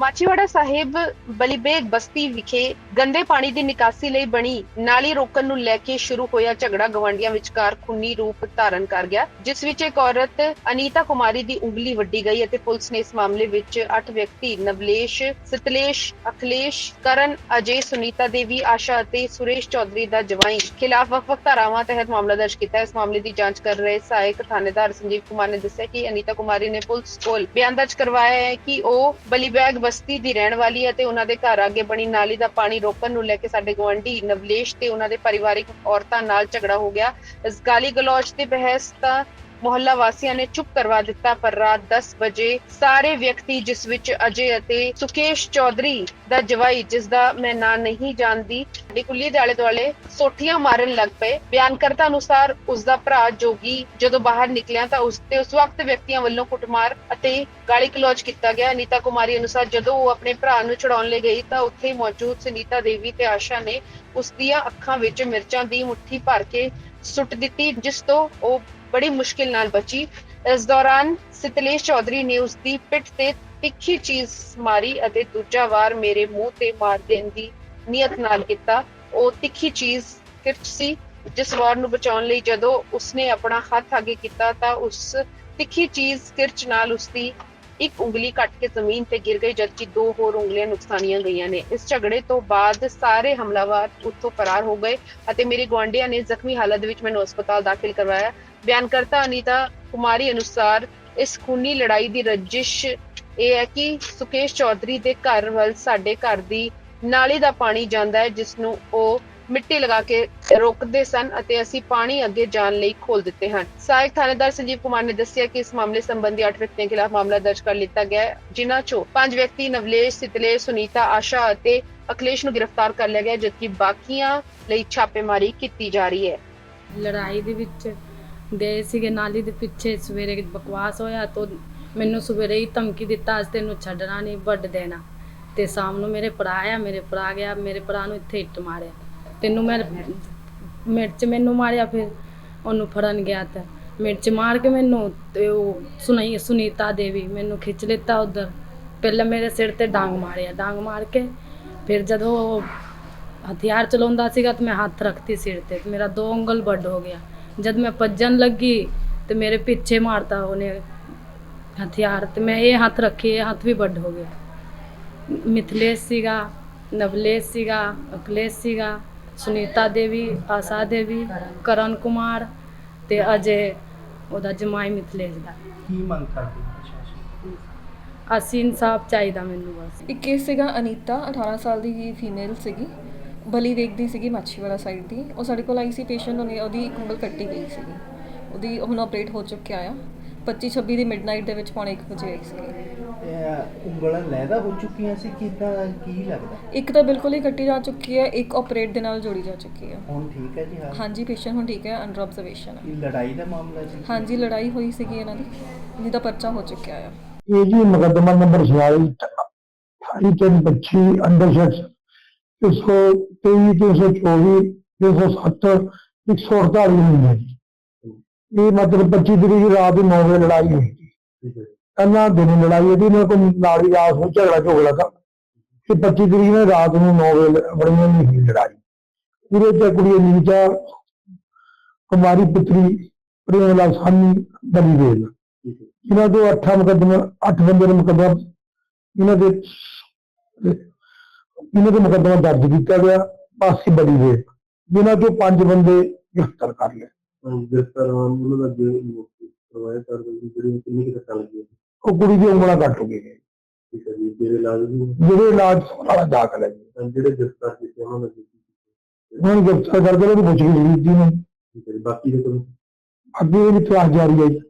ਮਾਚੀਵਾੜਾ ਸਾਹਿਬ ਬਲੀਬੇਗ ਬਸਤੀ ਵਿਖੇ ਗੰਦੇ ਪਾਣੀ ਦੀ ਨਿਕਾਸੀ ਲਈ ਬਣੀ ਨਾਲੀ ਰੋਕਣ ਨੂੰ ਲੈ ਕੇ ਸ਼ੁਰੂ ਹੋਇਆ ਝਗੜਾ ਗਵਾਂਡੀਆਂ ਵਿਚਕਾਰ ਖੂਨੀ ਰੂਪ ਧਾਰਨ ਕਰ ਗਿਆ, ਜਿਸ ਵਿੱਚ ਇੱਕ ਔਰਤ ਅਨੀਤਾ ਕੁਮਾਰੀ ਦੀ ਉਂਗਲੀ ਵੱਡੀ ਗਈ ਅਤੇ ਪੁਲਿਸ ਨੇ ਇਸ ਮਾਮਲੇ ਵਿੱਚ 8 ਵਿਅਕਤੀ ਨਵਲੇਸ਼, ਸਤਲੇਸ਼, ਅਖਲੇਸ਼, ਕਰਨ, ਅਜੇ, ਸੁਨੀਤਾ ਦੇਵੀ, ਆਸ਼ਾ ਅਤੇ ਸੁਰੇਸ਼ ਚੌਧਰੀ ਦਾ ਜਵਾਈ ਖਿਲਾਫ ਵੱਖ-ਵੱਖ ਧਾਰਾਵਾਂ ਤਹਿਤ ਮਾਮਲਾ ਦਰਜ ਕੀਤਾ ਹੈ। ਇਸ ਮਾਮਲੇ ਦੀ ਜਾਂਚ ਕਰ ਰਹੇ ਸਹਾਇਕ ਥਾਣੇਦਾਰ ਸੰਜੀਵ ਕੁਮਾਰ ਨੇ ਦੱਸਿਆ ਕਿ ਅਨੀਤਾ ਕੁਮਾਰੀ ਨੇ ਪੁਲਿਸ ਕੋਲ ਬਿਆਨ ਦਰਜ ਕਰਵਾਇਆ ਹੈ ਕਿ ਉਹ ਬਲੀਬੈਗ ਬਸਤੀ ਦੀ ਰਹਿਣ ਵਾਲੀ ਹੈ ਤੇ ਉਹਨਾਂ ਦੇ ਘਰ ਅੱਗੇ ਬਣੀ ਨਾਲੀ ਦਾ ਪਾਣੀ ਰੋਕਣ ਨੂੰ ਲੈ ਕੇ ਸਾਡੇ ਗਵਾਂਢੀ ਨਵਲੇਸ਼ ਤੇ ਉਹਨਾਂ ਦੇ ਪਰਿਵਾਰਿਕ ਔਰਤਾਂ ਨਾਲ ਝਗੜਾ ਹੋ ਗਿਆ। ਇਸ ਗਾਲੀ ਗਲੋਚ ਤੇ ਬਹਿਸ ਤਾਂ ਮੁਹੱਲਾ ਵਾਸੀਆਂ ਨੇ ਚੁੱਪ ਕਰਵਾ ਦਿੱਤਾ, ਪਰ ਰਾਤ 10 ਵਜੇ ਸਾਰੇ ਵਿਅਕਤੀ ਜਿਸ ਵਿੱਚ ਅਜੇ ਅਤੇ ਸੁਕੇਸ਼ ਚੌਧਰੀ ਦਾ ਜਵਾਈ, ਜਿਸ ਦਾ ਮੈਂ ਨਾਂ ਨਹੀਂ ਜਾਣਦੀ ਦੀ ਦੇ ਆਲੇ ਦੁਆਲੇ ਸੋਠੀਆਂ ਮਾਰਨ ਲੱਗ ਪਏ। ਬਿਆਨਕਰਤਾ ਅਨੁਸਾਰ ਉਸ ਦਾ ਭਰਾ ਜੋਗੀ ਜਦੋਂ ਬਾਹਰ ਨਿਕਲਿਆ ਤਾਂ ਉਸ ਤੇ ਉਸ ਵਕਤ ਵਿਅਕਤੀਆਂ ਵੱਲੋਂ ਕੁੱਟਮਾਰ ਅਤੇ ਗਾਲੀ ਕਲੋਚ ਕੀਤਾ ਗਿਆ। ਅਨੀਤਾ ਕੁਮਾਰੀ ਅਨੁਸਾਰ ਜਦੋਂ ਉਹ ਆਪਣੇ ਭਰਾ ਨੂੰ ਛੁਡਾਉਣ ਲਈ ਗਈ ਤਾਂ ਉੱਥੇ ਮੌਜੂਦ ਸੁਨੀਤਾ ਦੇਵੀ ਤੇ ਆਸ਼ਾ ਨੇ ਉਸ ਦੀਆਂ ਅੱਖਾਂ ਵਿੱਚ ਮਿਰਚਾਂ ਦੀ ਮੁੱਠੀ ਭਰ ਕੇ ਸੁੱਟ ਦਿੱਤੀ, ਜਿਸ ਤੋਂ ਉਹ ਬੜੀ ਮੁਸ਼ਕਿਲ ਨਾਲ ਬਚੀ। ਇਸ ਦੌਰਾਨ ਸਿਤਲੇਸ਼ ਚੌਧਰੀ ਨੇ ਉਸ ਦੀ ਪਿੱਠ ਤੇ ਤਿੱਖੀ ਚੀਜ਼ ਮਾਰੀ ਅਤੇ ਦੂਜਾ ਵਾਰ ਮੇਰੇ ਮੂੰਹ ਤੇ ਮਾਰ ਦੇਣ ਦੀ ਨੀਅਤ ਨਾਲ ਕੀਤਾ। ਉਹ ਤਿੱਖੀ ਚੀਜ਼ ਕਿਰਚ ਸੀ, ਜਿਸ ਵਾਰ ਨੂੰ ਬਚਾਉਣ ਲਈ ਜਦੋਂ ਉਸਨੇ ਆਪਣਾ ਹੱਥ ਅੱਗੇ ਕੀਤਾ ਤਾਂ ਉਸ ਤਿੱਖੀ ਚੀਜ਼ ਕਿਰਚ ਨਾਲ ਉਸਦੀ ਇੱਕ ਉਂਗਲੀ ਕੱਟ ਕੇ ਜ਼ਮੀਨ ਤੇ ਗਿਰ ਗਈ, ਜਦਕਿ ਦੋ ਹੋਰ ਉਂਗਲੀਆਂ ਨੁਕਸਾਨੀਆਂ ਗਈਆਂ ਨੇ। ਇਸ ਝਗੜੇ ਤੋਂ ਬਾਅਦ ਸਾਰੇ ਹਮਲਾਵਰ ਉੱਥੋਂ ਫਰਾਰ ਹੋ ਗਏ ਅਤੇ ਮੇਰੇ ਗੁਆਂਢੀਆਂ ਨੇ ਜ਼ਖਮੀ ਹਾਲਤ ਵਿੱਚ ਮੈਨੂੰ ਹਸਪਤਾਲ ਦਾਖਲ ਕਰਵਾਇਆ। ਬਿਆਨਕਰਤਾ ਅਨੀਤਾ ਕੁਮਾਰੀ ਅਨੁਸਾਰ ਇਸ ਖੂਨੀ ਲੜਾਈ ਦੀ ਰੰਜਿਸ਼ ਇਹ ਹੈ ਕਿ ਸੁਕੇਸ਼ ਚੌਧਰੀ ਦੇ ਘਰ ਵੱਲ ਸਾਡੇ ਘਰ ਦੀ ਨਾਲੀ ਦਾ ਪਾਣੀ ਜਾਂਦਾ ਹੈ, ਜਿਸ ਨੂੰ ਉਹ ਮਿੱਟੀ ਲਗਾ ਕੇ ਰੋਕਦੇ ਸਨ ਅਤੇ ਅਸੀਂ ਪਾਣੀ ਅੱਗੇ ਜਾਣ ਲਈ ਖੋਲ ਦਿੱਤੇ ਹਨ। ਸਹਾਇਕ ਥਾਣੇਦਾਰ ਸੰਜੀਵ ਕੁਮਾਰ ਨੇ ਦੱਸਿਆ ਕਿ ਇਸ ਮਾਮਲੇ ਸੰਬੰਧੀ 8 ਵਿਅਕਤੀਆਂ ਖਿਲਾਫ ਮਾਮਲਾ ਦਰਜ ਕਰ ਲਿੱਤਾ ਗਿਆ ਹੈ, ਜਿਨ੍ਹਾਂ ਚੋਂ 5 ਵਿਅਕਤੀ ਨਵਲੇਸ਼ ਸਿਤਲੇ ਸੁਨੀਤਾ, ਆਸ਼ਾ ਅਤੇ ਅਖਿਲੇਸ਼ ਨੂੰ ਗ੍ਰਿਫਤਾਰ ਕਰ ਲਿਆ ਗਿਆ ਜਦਕਿ ਬਾਕੀਆਂ ਲਈ ਛਾਪੇਮਾਰੀ ਕੀਤੀ ਜਾ ਰਹੀ ਹੈ। ਲੜਾਈ ਦੇ ਵਿੱਚ ਗਏ ਸੀਗੇ ਨਾਲੀ ਦੇ ਪਿੱਛੇ ਸਵੇਰੇ ਬਕਵਾਸ ਹੋਇਆ ਤਾਂ ਮੈਨੂੰ ਸਵੇਰੇ ਹੀ ਧਮਕੀ ਦਿੱਤਾ, ਅੱਜ ਤੈਨੂੰ ਛੱਡਣਾ ਨਹੀਂ, ਵੱਢ ਦੇਣਾ। ਤੇ ਸ਼ਾਮ ਨੂੰ ਮੇਰੇ ਭਰਾ ਆਇਆ, ਮੇਰੇ ਭਰਾ ਗਿਆ, ਮੇਰੇ ਭਰਾ ਨੂੰ ਇੱਥੇ ਇੱਟ ਮਾਰਿਆ। ਤੈਨੂੰ ਮੈਂ ਮਿਰਚ ਮੈਨੂੰ ਮਾਰਿਆ, ਫਿਰ ਉਹਨੂੰ ਫੜਨ ਗਿਆ ਤਾਂ ਮਿਰਚ ਮਾਰ ਕੇ ਮੈਨੂੰ ਤੇ ਉਹ ਸੁਣਾਈ ਸੁਨੀਤਾ ਦੇਵੀ ਮੈਨੂੰ ਖਿੱਚ ਲਿੱਤਾ ਉਧਰ। ਪਹਿਲਾਂ ਮੇਰੇ ਸਿਰ ਤੇ ਡਾਂਗ ਮਾਰਿਆ, ਡਾਂਗ ਮਾਰ ਕੇ ਫਿਰ ਜਦੋਂ ਉਹ ਹਥਿਆਰ ਚਲਾਉਂਦਾ ਸੀਗਾ ਤੇ ਮੈਂ ਹੱਥ ਰੱਖਤੀ ਸਿਰ ਤੇ, ਮੇਰਾ ਦੋ ਉਂਗਲ ਵੱਡ ਹੋ ਗਿਆ। ਜਦ ਮੈਂ ਭੱਜਣ ਲੱਗੀ ਤੇ ਮੇਰੇ ਪਿੱਛੇ ਮਾਰਤਾ ਉਹਨੇ ਹਥਿਆਰ ਤੇ ਮੈਂ ਇਹ ਹੱਥ ਰੱਖੀ ਇਹ ਹੱਥ ਵੀ ਵੱਡ ਹੋ ਗਿਆ ਮਿਥਲੇਸ਼ ਸੀਗਾ ਨਵਲੇਸ਼ ਸੀਗਾ ਅਖਲੇਸ਼ ਸੀਗਾ ਸੁਨੀਤਾ ਦੇਵੀ ਆਸਾ ਦੇਵੀ ਕਰਨ ਕੁਮਾਰ ਤੇ ਅਜੇ ਉਹਦਾ ਜਮਾਈ ਮਿਥਲੇਸ਼ ਦਾ। ਕੀ ਮੰਗ ਕਰਦੇ ਅਸੀਂ ਇਨਸਾਫ ਚਾਹੀਦਾ ਮੈਨੂੰ ਬਸ। ਇੱਕ ਕੇਸ ਸੀਗਾ ਅਨੀਤਾ 18 ਸਾਲ ਦੀ ਫੀਮੇਲ ਸੀਗੀ। ਬਲੀ ਵੇਖਦੀ ਸੀਗੀ ਮਾਛੀਵਾੜਾ ਸਾਈਡ ਦੀ। ਉਹ ਸਾਡੇ ਕੋਲ ਆਈ ਸੀ ਪੇਸ਼ੈਂਟ ਉਹਨੇ ਉਹਦੀ ਇੱਕ ਉਂਗਲ ਕੱਟੀ ਗਈ ਸੀਗੀ। ਉਹਦੀ ਹੁਣ ਆਪਰੇਟ ਹੋ ਚੁੱਕਿਆ ਆ। 25 26 ਦੀ ਮਿਡਨਾਈਟ ਦੇ ਵਿੱਚ ਪੌਣੇ 1 ਵਜੇ ਆਈ ਸੀਗੀ। ਇਹ ਉਂਗਲਾਂ ਲੈਦਾ ਹੋ ਚੁੱਕੀਆਂ ਸੀ ਕਿਦਾਂ ਕੀ ਲੱਗਦਾ? ਇੱਕ ਤਾਂ ਬਿਲਕੁਲ ਹੀ ਕੱਟੀ ਜਾ ਚੁੱਕੀ ਹੈ ਇੱਕ ਆਪਰੇਟ ਦੇ ਨਾਲ ਜੋੜੀ ਜਾ ਚੁੱਕੀ ਹੈ। ਹੁਣ ਠੀਕ ਹੈ ਜੀ ਹਾਂ ਹਾਂਜੀ ਪੇਸ਼ੈਂਟ ਹੁਣ ਠੀਕ ਹੈ ਅੰਡਰ ਆਬਜ਼ਰਵੇਸ਼ਨ ਹੈ। ਇਹ ਲੜਾਈ ਦਾ ਮਾਮਲਾ ਜੀ? ਹਾਂਜੀ ਲੜਾਈ ਹੋਈ ਸੀਗੀ ਇਹਨਾਂ ਦੀ ਜਿਹਦਾ ਪਰਚਾ ਹੋ ਚੁੱਕਿਆ ਆ। ਇਹ ਜੀ ਮੁਕੱਦਮਾ ਨੰਬਰ 46 25 ਅੰਡਰ ਸੈਕਸ 123 324 307 148 ਹੁੰਦੀ ਹੈ ਜੀ। ਇਹ ਮਤਲਬ 25 ਤਰੀਕ ਰਾਤ ਨੂੰ 9 ਵਜੇ ਲੜਾਈ ਹੋਈ ਸੀ। ਪਹਿਲਾਂ ਦਿਨ ਲੜਾਈ ਇਹਦੀ ਨਾਲ ਕੋਈ ਨਾਲੀ ਆਸ ਵਿੱਚ ਝਗੜਾ ਝੋਗੜਾ ਤਾਂ। ਤੇ 25 ਤਰੀਕ ਨੂੰ ਰਾਤ ਨੂੰ 9 ਵਜੇ ਬੜੀ ਨਹੀਂ ਹੋਈ ਲੜਾਈ। ਪੂਰੇ ਤੇ ਕੁੜੀ ਨੀਚਾ ਕੁਮਾਰੀ ਪੁੱਤਰੀ ਪ੍ਰੇਮਲਾ ਸਾਨੀ ਬਲੀ ਹੈ। ਇਹਨਾਂ ਤੋਂ ਅੱਠਾਂ ਮੁਕੱਦਮਾ ਅੱਠ ਬੰਦੇ ਦੇ ਮੁਕੱਦਮਾ ਇਹਨਾਂ ਦੇ ਇਹਨਾਂ ਦੇ ਮੁਕੱਦਮਾ ਦਰਜ ਕੀਤਾ ਗਿਆ ਪਾਸੀ ਬੜੀ ਵੇ ਜਿਨ੍ਹਾਂ ਤੋਂ ਪੰਜ ਬੰਦੇ ਗ੍ਰਿਫਤਾਰ ਕਰ ਲਏ। ਗ੍ਰਿਫਤਾਰ ਉਹਨਾਂ ਦਾ ਜੇ ਕਰਵਾਇਆ ਕਰ ਜਿਹੜੀ ਕਿੰਨੀ ਕਿ ਸੱਟਾਂ ਲੱਗੀਆਂ ਉਹ ਕੁੜੀ ਦੀ ਉਂਗਲਾਂ ਕੱਟ ਹੋ ਗਈਆਂ। ਠੀਕ ਹੈ ਜੀ ਜਿਹੜੇ ਇਲਾਜ ਵੀ ਜਿਹੜੇ ਇਲਾਜ ਵਾਲਾ ਦਾਖਲ ਹੈ ਜੀ। ਜਿਹੜੇ ਗ੍ਰਿਫਤਾਰ ਕੀਤੇ ਉਹਨਾਂ ਦਾ ਕੀ ਕੀਤਾ? ਹੁਣ ਗ੍ਰਿਫਤਾਰ ਕਰਕੇ ਉਹਨੂੰ। ਪੁੱਛ ਗਈ ਜੀ ਨੂੰ ਬਾਕੀ ਦੇ ਕੋਲ ਅੱਗੇ ਇਹ ਇਤਿਹਾਸ ਜਾਰੀ ਹੈ ਜੀ।